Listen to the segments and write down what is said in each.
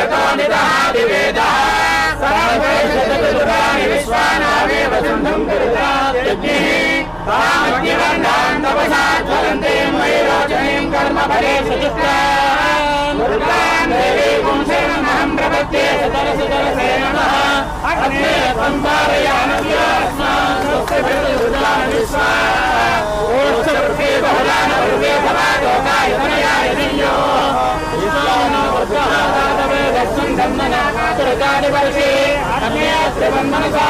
यतो निदहाति वेदः सर्वैषदुराणि विश्वानामेव सिन्धुम् कुरुतात्यग्निः तामग्निवर्णान् तपसा ज्वलन्ते मयि रोचनीम् कर्मफले सुचित्राम् दुर्गाम् देवी पुंसेनमहम् प्रपद्ये सुतरसुतरसे नमः अग्ने त्वम् पारयामस्मान् स्वस्तिभिर्दुर्गाणि विश्वा ओष्ठवृत्ते बहुलान नमः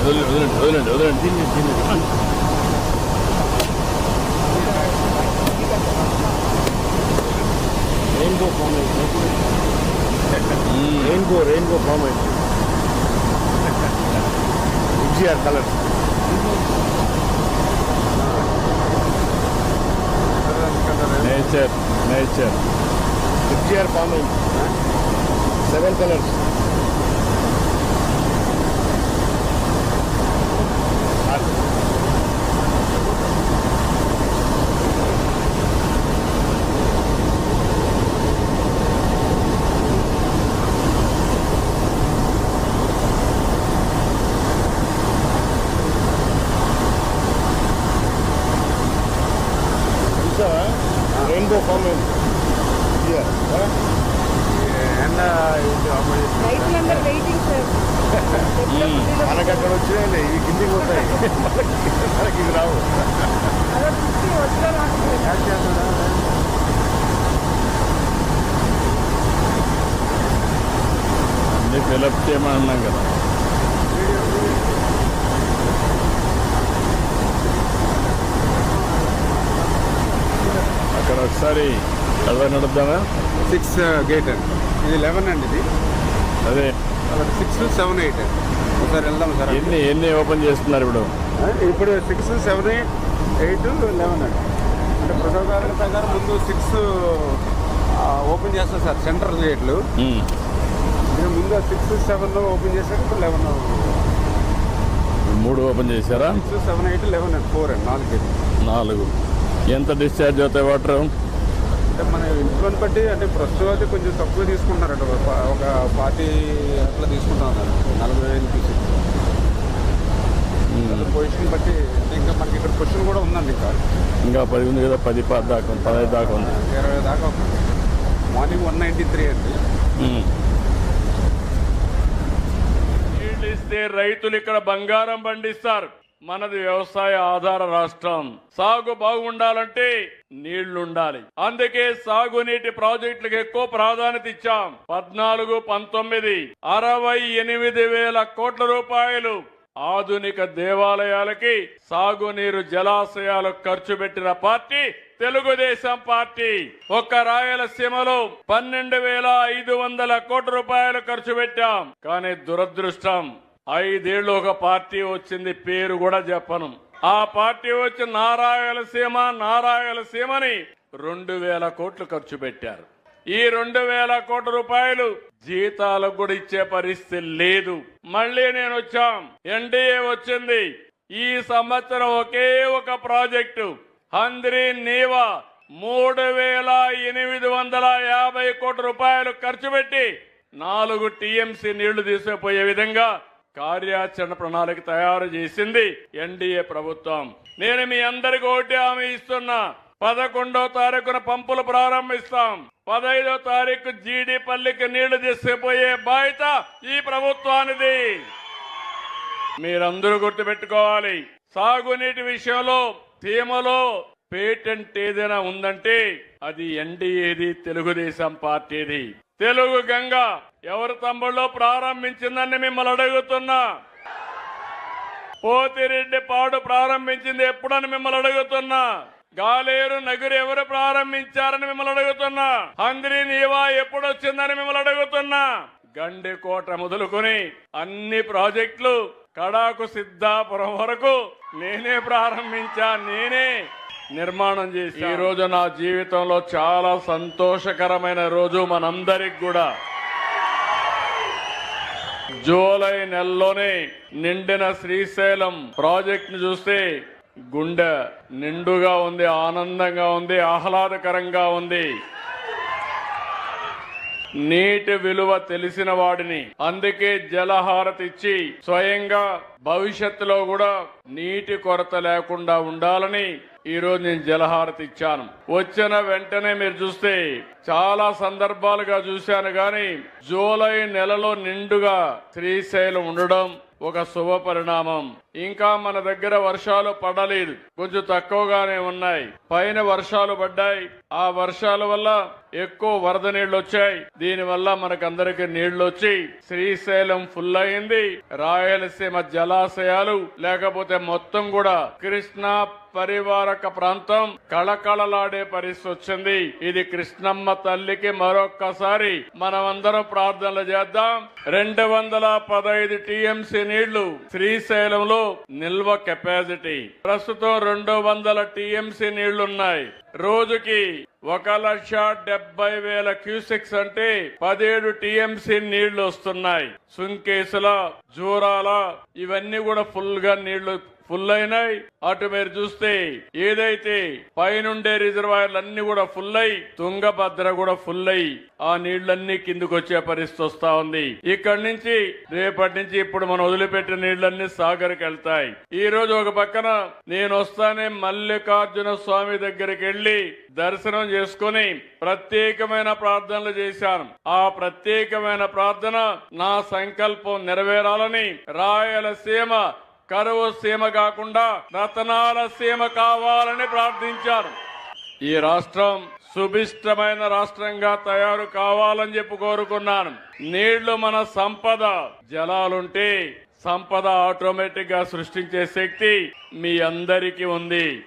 వదలండి వదలండి వదలండి తిని తిని రెయిన్బో ఫామ్ అయింది రెయిన్బో రెయిన్బో ఫామ్ అయింది VGR colours nature nature VGR form అయింది సెవెన్ కలర్స్ రెయిన్బో ఫామ్ అయింది విజిఆర్ ఎండ రైతులందరూ వెయిటింగ్ సార్ మనకి అక్కడ వచ్చినాయి ఇవి కిందికి పోతాయి మనకి మనకి ఇవి రావు అదే పుట్టి వచ్చిన అన్ని ఫిలప్ చేయమన్నాం కదా ఒకసారి కడవ నడుద్దామా సిక్స్ గేట్ అండి ఇది లెవెన్ అండి ఇది. అదే. సిక్స్ సెవెన్ ఎయిట్ ఒకసారి వెళ్దాం సార్. ఎన్ని ఎన్ని ఓపెన్ చేస్తున్నారు ఇప్పుడు? ఇప్పుడు six seven eight eight eleven అండి. అంటే ప్రోటోకాల్ ప్రకారం ముందు సిక్స్ ఓపెన్ చేస్తాం సార్ సెంట్రల్ గేట్లు. ఇక ముందు సిక్స్ సెవెన్ ఓపెన్ చేశాక ఇప్పుడు లెవెన్ మూడు ఓపెన్ చేశారా? సిక్స్ సెవెన్ ఎయిట్ లెవెన్ అండి ఫోర్ అండి నాలుగు. నాలుగు. ఎంత డిశ్చార్జ్ అవుతాయి వాటర్? అంటే మన ఇంట్లో బట్టి అంటే ప్రస్తుతం అయితే కొంచెం తక్కువ తీసుకుంటున్నారంట. ఒక పా- ఒక పార్టీ అట్లా తీసుకుంటా ఉన్నారు నలభై వేలు తీసి పొజిషన్ బట్టి అంటే ఇంకా మనకి ఇక్కడ పొజిషన్ కూడా ఉందండి ఇంకా. ఇంకా పది ఉంది కదా పది పది దాకా ఉంది, పదహైదు దాకా ఉంది. ఇరవై దాకా ఉంది. మార్నింగ్ వన్ నైంటీ త్రీ అండి రైతులు ఇక్కడ బంగారం పండిస్తారు. మనది వ్యవసాయ ఆధార రాష్ట్రం. సాగు బాగుండాలంటే నీళ్ళుండాలి. అందుకే సాగునీటి ప్రాజెక్టులకు ఎక్కువ ప్రాధాన్యత ఇచ్చాం. పద్నాలుగు పంతొమ్మిది అరవై ఎనిమిది వేల కోట్ల రూపాయలు ఆధునిక దేవాలయాలకి సాగునీరు జలాశయాలు ఖర్చు పెట్టిన పార్టీ తెలుగుదేశం పార్టీ. ఒక్క రాయలసీమలో పన్నెండు వేల ఐదు వందల కోట్ల రూపాయలు ఖర్చు పెట్టాం. కానీ దురదృష్టం ఐదేళ్ళు ఒక పార్టీ వచ్చింది పేరు కూడా చెప్పను. ఆ పార్టీ వచ్చి నారాయలసీమ నారాయలసీమని రెండు వేల కోట్లు ఖర్చు పెట్టారు. ఈ రెండు వేల కోట్ల రూపాయలు జీతాలకు కూడా ఇచ్చే పరిస్థితి లేదు. మళ్ళీ నేను వచ్చాం. ఎన్డీఏ వచ్చింది. ఈ సంవత్సరం ఒకే ఒక ప్రాజెక్టు. హంద్రి నీవా మూడు వేల ఎనిమిది వందల యాభై కోట్ల రూపాయలు ఖర్చు పెట్టి నాలుగు టీఎంసీ నీళ్ళు తీసుకుపోయే విధంగా కార్యాచరణ ప్రణాళిక తయారు చేసింది ఎన్డీఏ ప్రభుత్వం. నేను మీ అందరికి ఒకటి హామీ ఇస్తున్నా. పదకొండో తారీఖున పంపులు ప్రారంభిస్తాం. పదహైదో తారీఖు జీడి పల్లికి నీళ్ళు తీసుకుపోయే బాధ్యత ఈ ప్రభుత్వానిది. మీరందరూ గుర్తుపెట్టుకోవాలి. సాగునీటి విషయంలో సీమలో పేటెంట్ ఏదైనా ఉందంటే అది ఎన్డీఏది తెలుగుదేశం పార్టీది. తెలుగు గంగ ఎవరి తమ్ముళ్ళు ప్రారంభించిందని మిమ్మల్ని అడుగుతున్నా. పోతిరెడ్డి పాడు ప్రారంభించింది ఎప్పుడని మిమ్మల్ని అడుగుతున్నా. గాలేరు నగురు ఎవరు ప్రారంభించారని మిమ్మల్ని అడుగుతున్నా. హంద్రి నీవా ఎప్పుడొచ్చిందని మిమ్మల్ని అడుగుతున్నా. గండికోట మొదలుకొని అన్ని ప్రాజెక్టులు కడాకు సిద్ధాపురం వరకు నేనే ప్రారంభించా నేనే నిర్మాణం చేసి ఈ రోజు నా జీవితంలో చాలా సంతోషకరమైన రోజు మనందరికి కూడా. జూలై నెలలోనే నిండిన శ్రీశైలం ప్రాజెక్ట్ను చూస్తే గుండె నిండుగా ఉంది ఆనందంగా ఉంది ఆహ్లాదకరంగా ఉంది. నీటి విలువ తెలిసిన వాడిని. అందుకే జలహారతి ఇచ్చి స్వయంగా భవిష్యత్తులో కూడా నీటి కొరత లేకుండా ఉండాలని ఈరోజు నేను జలహారతి ఇచ్చాను. వచ్చిన వెంటనే మీరు చూస్తే చాలా సందర్భాలుగా చూశాను గాని జూలై నెలలో నిండుగా శ్రీశైలం ఉండడం ఒక శుభ పరిణామం. ఇంకా మన దగ్గర వర్షాలు పడలేదు. కొంచెం తక్కువగానే ఉన్నాయి. పైన వర్షాలు పడ్డాయి. ఆ వర్షాల వల్ల ఎక్కువ వరద నీళ్ళు వచ్చాయి దీని వల్ల మనకందరికి నీళ్ళు వచ్చి శ్రీశైలం ఫుల్ అయింది. రాయలసీమ జలాశయాలు లేకపోతే మొత్తం కూడా కృష్ణా పరివారక ప్రాంతం కళకళలాడే పరిస్థితి వచ్చింది ఇది కృష్ణమ్మ తల్లికి మరొక్కసారి మనమందరం ప్రార్థనలు చేద్దాం. రెండు వందల పదహైదు టీఎంసీ నీళ్ళు శ్రీశైలంలో నిల్వ కెపాసిటీ. ప్రస్తుతం రెండు వందల టీఎంసీ నీళ్ళున్నాయి. రోజుకి ఒక లక్ష డెబ్బై వేల క్యూసెక్స్ అంటే పదిహేడు టీఎంసీ నీళ్ళు వస్తున్నాయి. సుంకేసుల జూరాల ఇవన్నీ కూడా ఫుల్గా నీళ్ళు ఫుల్ అయినాయి అటు మీరు చూస్తే ఏదైతే పైనుండే రిజర్వాయర్లు అన్ని కూడా ఫుల్ అయి తుంగభద్ర కూడా ఫుల్ అయి ఆ నీళ్ళన్నీ కిందికి వచ్చే పరిస్థితి వస్తా ఉంది. ఇక్కడి నుంచి రేపటి నుంచి ఇప్పుడు మనం వదిలిపెట్టిన నీళ్ళన్నీ సాగర్కి వెళ్తాయి. ఈ రోజు ఒక పక్కన నేను వస్తానే మల్లికార్జున స్వామి దగ్గరికి వెళ్ళి దర్శనం చేసుకుని ప్రత్యేకమైన ప్రార్థనలు చేశాను. ఆ ప్రత్యేకమైన ప్రార్థన నా సంకల్పం నెరవేరాలని రాయలసీమ కరువు సీమ కాకుండా రతనాల సీమ కావాలని ప్రార్థించారు. ఈ రాష్ట్రం సుభిష్టమైన రాష్ట్రంగా తయారు కావాలని చెప్పి కోరుకున్నాను. నీళ్ళు మన సంపద జలాలుంటే సంపద ఆటోమేటిక్గా సృష్టించే శక్తి మీ అందరికీ ఉంది.